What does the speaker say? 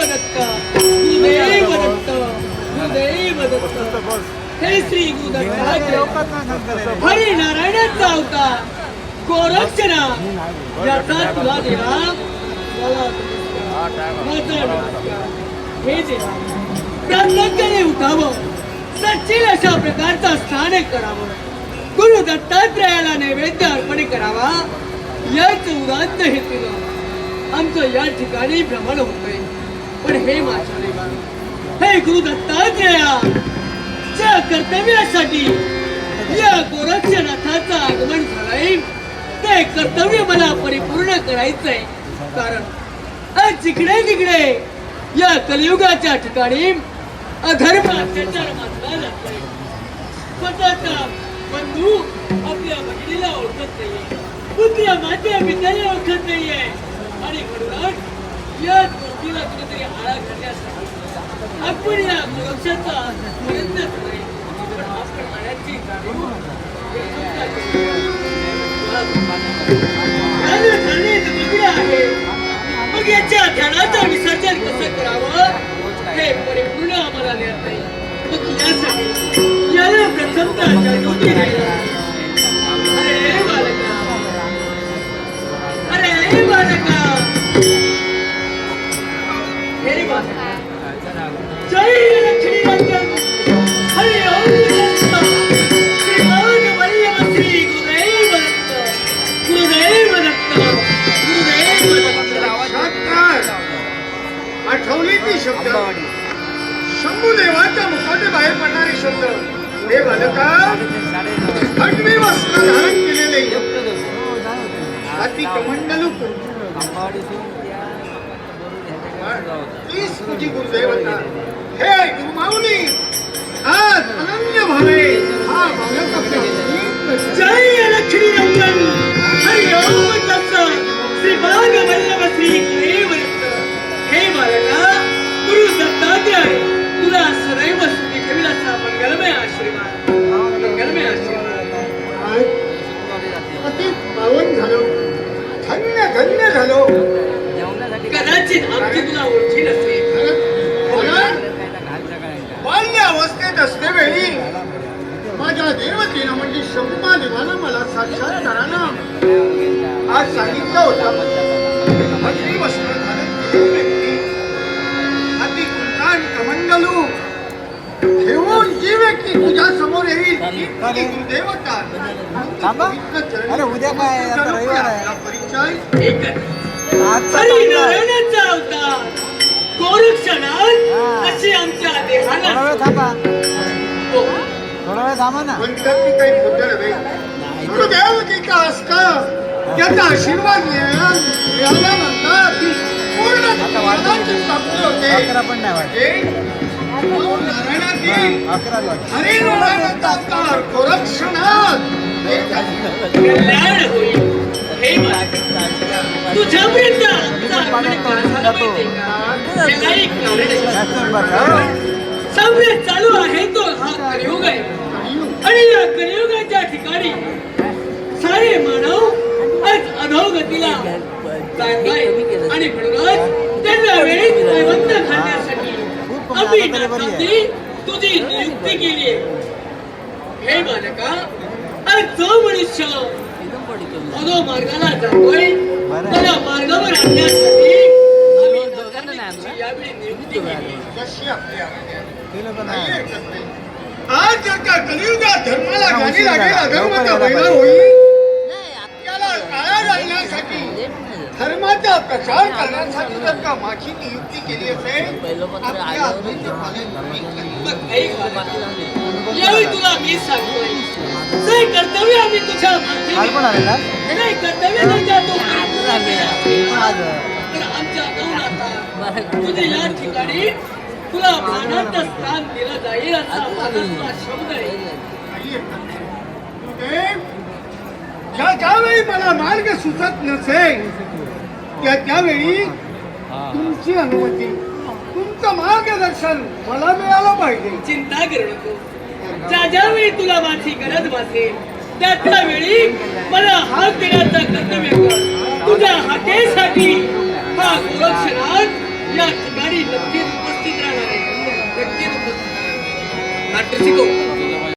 दत्त गुरुदेव अवतार. गोरक्षणा याचा तुला देवा. अशा प्रकारचा स्थाने करावं. गुरु दत्तात्रयाला नैवेद्य अर्पण करावा. याच उदात्त हे आमचं या ठिकाणी भ्रमण होतंय. पण हे माझ्या देवा हे गुरु दत्तात्रया ज्या कर्तव्यासाठी. या गोरक्षनाथाचं आगमन झालंय. ते कर्तव्य मला परिपूर्ण करायचंय. कारण आज जिकडे तिकडे या कलियुगाच्या ठिकाणी अधर्म अत्याचार मानला जातोय. स्वतःचा बंधू आपल्या बहिणीला ओळखत नाहीये. पुत्र माझ्या पित्याला ओळखत नाहीये. आणि म्हणूनच या गोष्टीला कुठेतरी आळा घालण्यासाठी आपण या सुरक्षेचा प्रयत्न करण्याची आहे. मग याच्या ध्यानाचं विसर्जन कसं करावं? हे परिपूर्ण आम्हाला ज्ञात नाही मग यासाठी शब्द शंभू देवाच्या मुखाने बाहेर पडणारे शब्द. पुढे बालका आठवी वस्त्र धारण केलेले हाती कमंडलू तीच तुझी गुरुदेवता. हे गुरुमाऊली आज अनन्य भावे. हा बालक जय लक्ष्मी रंगन हरि ओम दत्त श्री बाग वल्लभ श्री धन्य झालो. कदाचित आमची तुला ओळखी नसेल. कारण बाल्य अवस्थेत असते वेळी माझ्या देवतेनं म्हणजे शंभा देवानं मला साक्षात्कारानं आज सांगितलं होतं. अगदी वस्त्र व्यक्ती अति कुंकान कमंडलू ठेवून जी व्यक्ती तुझ्या समोर येईल ती तुझी गुरुदेवता थांबा. पवित्र चरणी अरे उद्या काय? रविवार आहे. परिचय एकच आजचा हरी चांगला आहे. नारायणाचा अवतार गोरक्षणात हा. अशी आमच्या थोडा देहाला वेळ थांबा. हो. थोडा वेळ थांबा ना. म्हणतात की काही असतं त्याचा आशीर्वाद मिळाला मिळाल्यानंतर ती पूर्ण ज्ञानाची प्राप्ती होते. अकरा पण नाही वाटत हे हरी नारायणाचा अवतार गोरक्षणात. हे कल्याण होईल. हो. सगळे चालू आहे? तो. हा कलियुग आहे. आणि या कलियुगाच्या ठिकाणी सारे मानव आज अधोगतीला आणि म्हणूनच त्यांना वेळीच दैवंत घालण्यासाठी आम्ही तुझी नियुक्ती केली आहे. हे बालका आज जो मनुष्य मार्गाला जातोय. त्याला मार्गावर आणण्यासाठी. आज जर का कलियुगात धर्माला गाणी लागेल. अधर्माचा होईल. धर्माचा प्रचार करण्यासाठी जर का माझी नियुक्ती केली असेल यावेळी तुला मी सांगतोय. जे कर्तव्य आम्ही तुझ्या हे नाही कर्तव्य जर का तू तर आमच्या गौराता तुझे या ठिकाणी तुला मानाचं स्थान दिलं जाईल असा माझा शब्द आहे काही हरकत नाही. गुरुदेव, ज्या ज्यावेळी मला मार्ग सुचत नसेल त्या त्यावेळी तुमची अनुमती तुमचं मार्गदर्शन मला मिळालं पाहिजे. चिंता करू नको. ज्या ज्यावेळी तुला माझी गरज भासेल त्या त्यावेळी मला हात देण्याचं कर्तव्य कर. तुझ्या हाकेसाठी हा गोरक्षनाथ या ठिकाणी नक्कीच उपस्थित राहणार आहे. नक्कीच उपस्थित शिकव.